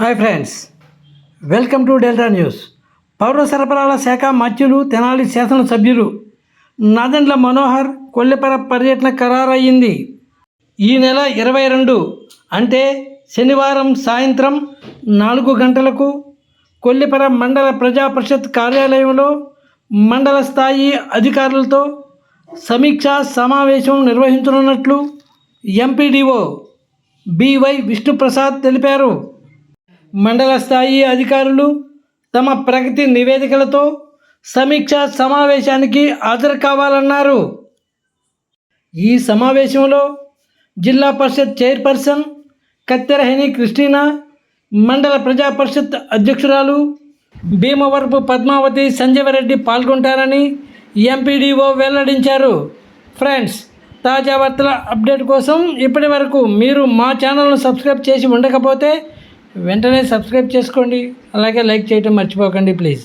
Hi friends welcome to Delta news. పౌర సరఫరాల శాఖ మధ్యులు తెనాలి శాసనసభ్యులు నాదెండ్ల మనోహర్ కొల్లిపర పర్యటన ఖరారయ్యింది. ఈ నెల ఇరవై రెండు అంటే శనివారం సాయంత్రం నాలుగు గంటలకు కొల్లిపర మండల ప్రజా పరిషత్ కార్యాలయంలో మండల స్థాయి అధికారులతో సమీక్షా సమావేశం నిర్వహించనున్నట్లు ఎంపీడీఓ బివై విష్ణుప్రసాద్ తెలిపారు. మండల స్థాయి అధికారులు తమ ప్రగతి నివేదికలతో సమీక్షా సమావేశానికి హాజరు కావాలన్నారు. ఈ సమావేశంలో జిల్లా పరిషత్ చైర్పర్సన్ కత్తెరహేని క్రిస్టినా మండల ప్రజా పరిషత్ అధ్యక్షురాలు భీమవరపు పద్మావతి సంజీవరెడ్డి పాల్గొంటారని ఎంపీడీఓ వెల్లడించారు. ఫ్రెండ్స్ తాజా వార్తల అప్డేట్ కోసం ఇప్పటి వరకు మీరు మా ఛానల్ను సబ్స్క్రైబ్ చేసి ఉండకపోతే వెంటనే సబ్స్క్రైబ్ చేసుకోండి. అలాగే లైక్ చేయటం మర్చిపోకండి ప్లీజ్.